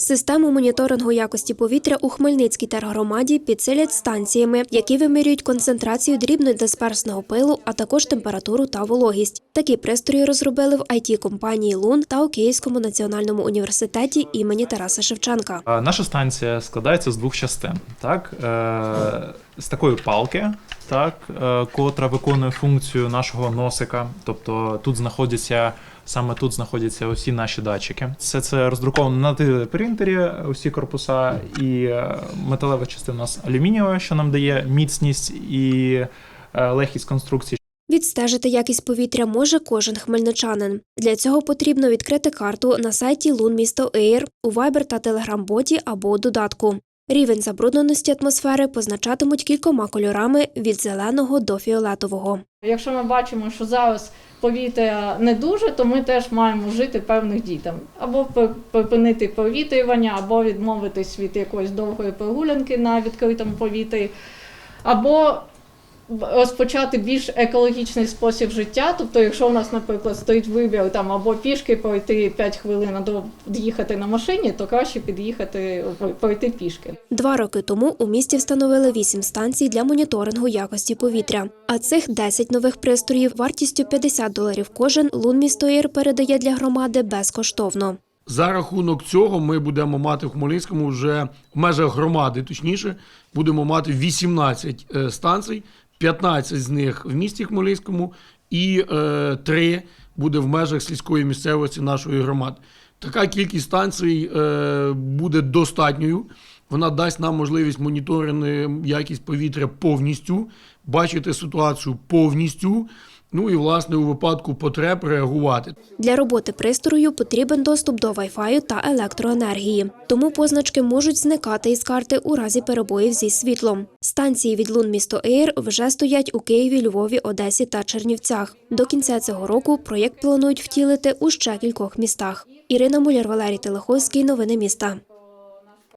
Систему моніторингу якості повітря у Хмельницькій тергромаді підсилять станціями, які вимірюють концентрацію дрібнодисперсного пилу, а також температуру та вологість. Такі пристрої розробили в it компанії Лун та у Київському національному університеті імені Тараса Шевченка. Наша станція складається з двох частин. Так? Е, з такої палки, так, е, котра виконує функцію нашого носика. Тобто тут знаходяться. Саме тут знаходяться усі наші датчики. Все це роздруковано на 3D-принтері, усі корпуса, і е, металева частина у нас алюмінієва, що нам дає міцність і е, легкість конструкції. Відстежити якість повітря може кожен хмельничанин. Для цього потрібно відкрити карту на сайті Лун місто Ейр у Viber та Telegram-боті або додатку. Рівень забрудненості атмосфери позначатимуть кількома кольорами від зеленого до фіолетового. Якщо ми бачимо, що зараз повітря не дуже, то ми теж маємо жити певних дій там або пр- припинити повітрювання, або відмовитись від якоїсь довгої прогулянки на відкритому повітрі, або розпочати більш екологічний спосіб життя. Тобто, якщо у нас, наприклад, стоїть вибір там або пішки пройти 5 хвилин, або їхати на машині, то краще під'їхати пройти пішки. Два роки тому у місті встановили вісім станцій для моніторингу якості повітря. А цих 10 нових пристроїв вартістю 50 доларів кожен Лун місто Ейр передає для громади безкоштовно. За рахунок цього ми будемо мати в Хмельницькому вже в межах громади, точніше, будемо мати 18 е, станцій, 15 з них в місті Хмельницькому і е, 3 буде в межах сільської місцевості нашої громади. Така кількість станцій е, буде достатньою. Вона дасть нам можливість моніторити якість повітря повністю, бачити ситуацію повністю. Ну і власне у випадку потреб реагувати. Для роботи пристрою потрібен доступ до Wi-Fi та електроенергії, тому позначки можуть зникати із карти у разі перебоїв зі світлом. Станції від Лун місто Ейр вже стоять у Києві, Львові, Одесі та Чернівцях. До кінця цього року проєкт планують втілити у ще кількох містах. Ірина Муляр, Валерій Телеховський. Новини міста.